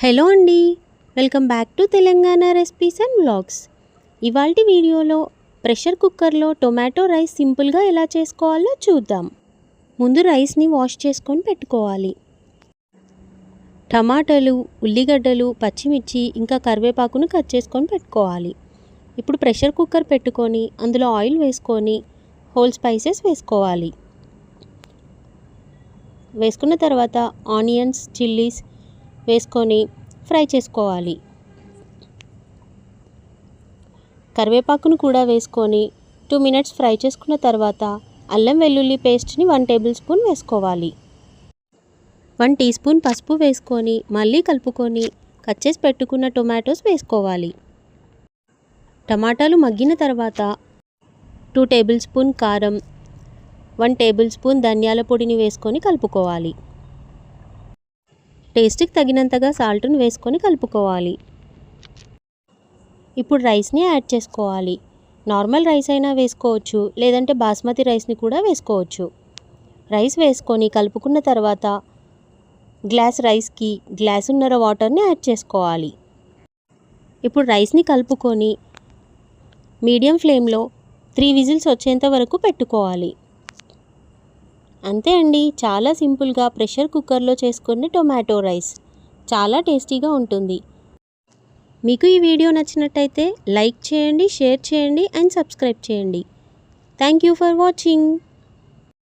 Hello అండి welcome back to Telangana recipes and blogs ఇవాళ వీడియోలో ప్రెషర్ కుక్కర్లో టొమాటో రైస్ సింపుల్గా ఎలా చేసుకోవాలో చూద్దాం. ముందు రైస్ని వాష్ చేసుకొని పెట్టుకోవాలి. టమాటాలు ఉల్లిగడ్డలు పచ్చిమిర్చి ఇంకా కరివేపాకును కట్ చేసుకొని పెట్టుకోవాలి. ఇప్పుడు ప్రెషర్ కుక్కర్ పెట్టుకొని అందులో ఆయిల్ వేసుకొని హోల్ స్పైసెస్ వేసుకోవాలి. వేసుకున్న తర్వాత ఆనియన్స్ చిల్లీస్ వేసుకొని ఫ్రై చేసుకోవాలి. కరివేపాకును కూడా వేసుకొని టూ మినిట్స్ ఫ్రై చేసుకున్న తర్వాత అల్లం వెల్లుల్లి పేస్ట్ని వన్ టేబుల్ స్పూన్ వేసుకోవాలి. వన్ టీ స్పూన్ పసుపు వేసుకొని మళ్ళీ కలుపుకొని కట్ చేసి పెట్టుకున్న టొమాటోస్ వేసుకోవాలి. టమాటాలు మగ్గిన తర్వాత టూ టేబుల్ స్పూన్ కారం వన్ టేబుల్ స్పూన్ ధనియాల పొడిని వేసుకొని కలుపుకోవాలి. టేస్ట్కి తగినంతగా సాల్ట్ని వేసుకొని కలుపుకోవాలి. ఇప్పుడు రైస్ని యాడ్ చేసుకోవాలి. నార్మల్ రైస్ అయినా వేసుకోవచ్చు లేదంటే బాస్మతి రైస్ని కూడా వేసుకోవచ్చు. రైస్ వేసుకొని కలుపుకున్న తర్వాత గ్లాస్ రైస్కి గ్లాసున్నర వాటర్ని యాడ్ చేసుకోవాలి. ఇప్పుడు రైస్ని కలుపుకొని మీడియం ఫ్లేమ్లో త్రీ విజిల్స్ వచ్చేంత వరకు పెట్టుకోవాలి. అంతే అండి. చాలా సింపుల్గా ప్రెషర్ కుక్కర్లో చేసుకునే టొమాటో రైస్. చాలా టేస్టీగా ఉంటుంది. మీకు ఈ వీడియో నచ్చినట్టయితే లైక్ చేయండి షేర్ చేయండి అండ్ సబ్స్క్రైబ్ చేయండి. Thank you for watching.